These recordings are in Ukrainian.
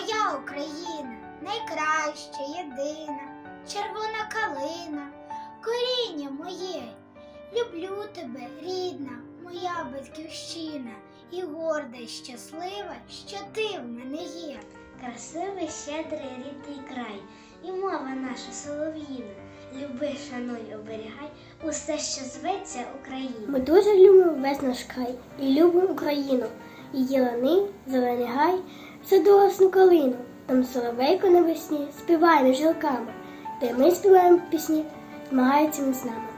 моя Україна, найкраща, єдина, червона калина, коріння моє. Люблю тебе, рідна, моя батьківщина, і горда, і щаслива, що ти в мене є. Красивий, щедрий рідний край, і мова наша солов'їна. Люби, шануй, оберігай усе, що зветься Україна. Ми дуже любимо весь наш край і любимо Україну. Її лани, зелений гай, садовосну калину. Там соловейко навесні співає між гілками, де ми співаємо пісні, змагається з нами.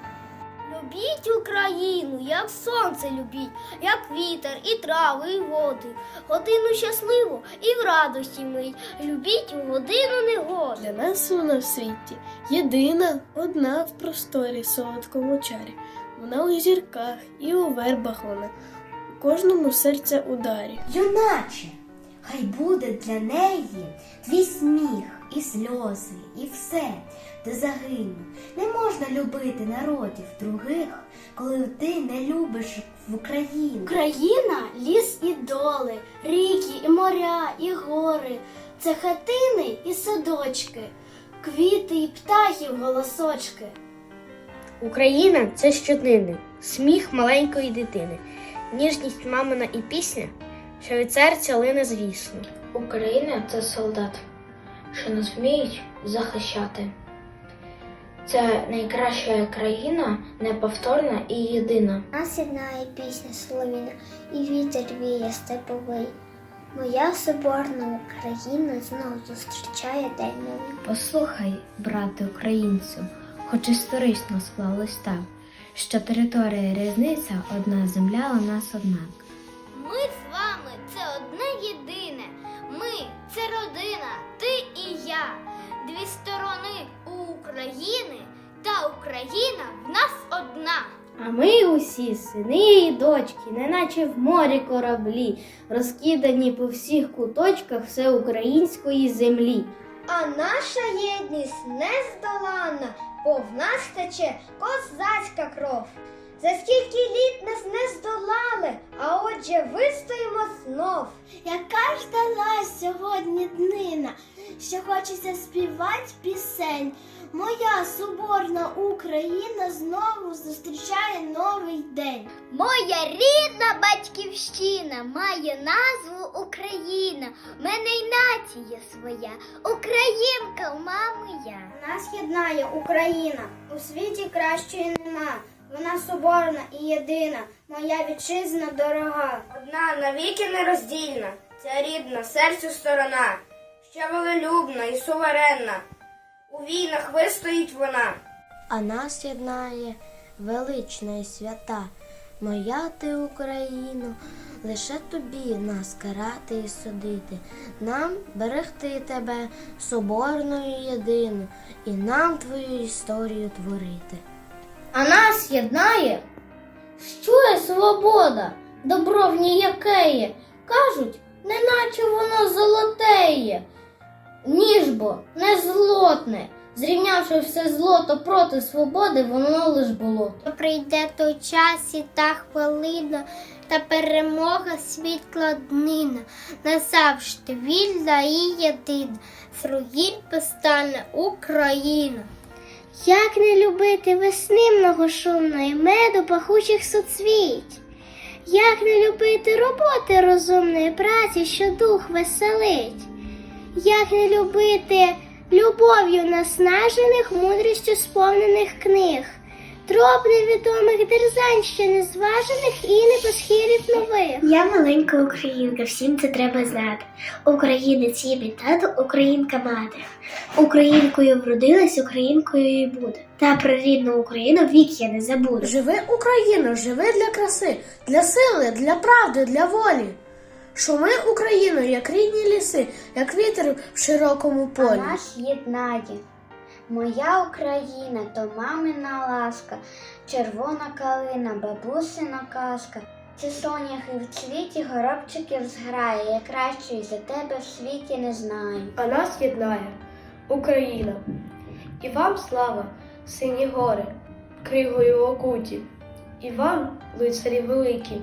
Любіть Україну, як сонце любіть, як вітер, і трави, і води. Годину щасливу і в радості мить. Любіть у годину негоди. Для нас вона в світі єдина, одна в просторі солодкому чарі. Вона у зірках і у вербах вона, у кожному серця ударі. Юначе, хай буде для неї твій сміх і сльози, і все, де загину. Не можна любити народів других, коли ти не любиш в Україну. Україна ліс і доли, ріки і моря, і гори. Це хатини і садочки, квіти і птахів голосочки. Україна це щоднини, сміх маленької дитини, ніжність мамина і пісня, що від серця лине звісно. Україна це солдат, що нас вміють захищати. Це найкраща країна, неповторна і єдина. Нас єднає пісня соловіна, і вітер віє степовий. Моя соборна Україна знову зустрічає день новий. Послухай, брате українцю, хоч історично склалось так, що територія різниця одна земля у нас однак. Ми це родина, ти і я. Дві сторони у України, та Україна в нас одна. А ми усі сини і дочки, неначе в морі кораблі, розкидані по всіх куточках всеукраїнської землі. А наша єдність нездоланна, бо в нас тече козацька кров. За скільки літ нас не здолали, а отже вистоїмо знов. Яка ж далась сьогодні днина, що хочеться співати пісень. Моя соборна Україна знову зустрічає новий день. Моя рідна батьківщина має назву Україна. В мене й нація своя. Українка, мами я. Нас єднає Україна, у світі кращої нема. Вона соборна і єдина, моя вітчизна дорога. Одна навіки нероздільна, ця рідна серцю сторона, ще волелюбна і суверенна. У війнах вистоїть вона. А нас єднає велична і свята, моя ти Україно, лише тобі нас карати і судити, нам берегти тебе соборною єдину, і нам твою історію творити. Єднає, що є свобода, добро в ній якеє. Кажуть, неначе воно золотеє, ніж бо не злотне. Зрівнявши все злото проти свободи, воно лиш було. Прийде той час і та хвилина, та перемога світла днина, назавжди вільна і єдина, Фругіль постане Україна. Як не любити весни многошумної меду пахучих соцвіть? Як не любити роботи розумної праці, що дух веселить? Як не любити любов'ю наснажених, мудрістю сповнених книг, троп невідомих дерзань, ще незважених і непосхилів нових? Я маленька українка, всім це треба знати. Українець є мій тато, українка мати. Українкою вродилась, українкою і буде. Та про рідну Україну вік я не забуду. Живи Україно, живи для краси, для сили, для правди, для волі. Шуми Україну, як рідні ліси, як вітер в широкому полі. Нас єднає. Моя Україна то мамина ласка, червона калина, бабусина казка. Ці соняхи в цвіті горобчиків зграє, я кращої за тебе в світі не знаю. А нас єднає Україна. І вам слава, сині гори, кригою окуті, і вам, лицарі великі,